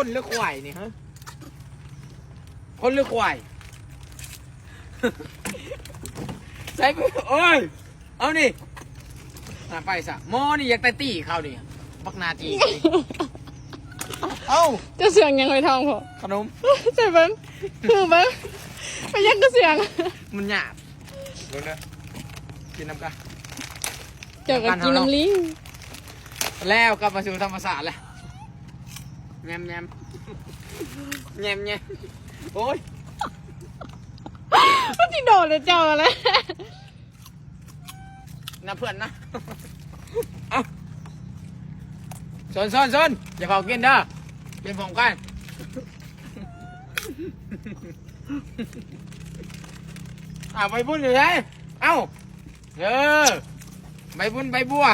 คนหรือควายนี่ฮะ คนหรือควาย ใส่ไปโอ้ย เอานี่อะไปสะหมอนี่อยากแต่ตีเขานี่บักนาจีนี่เอ้าจะเสียงยังไงทองพอขนม ใช่เบิ้งคือเบิ้งไปยังก็เสียง มันหยาบเบิ่งเด้อกินน้ำกันเกี่ยวกับกินน้ำลิงแล้วกลับมาสู่ธรรมศาสตร์แล้ว แยมแยมแยมแยมโอ้ยมันที่โดดเลยเจ้าอะไรนะเพื่อนนะเอาซนซนซนอย่าเผากินเด้อกินผมกันอ่าใบบุญอยู่ไหนเอ้า เออ ใบบุญใบบัว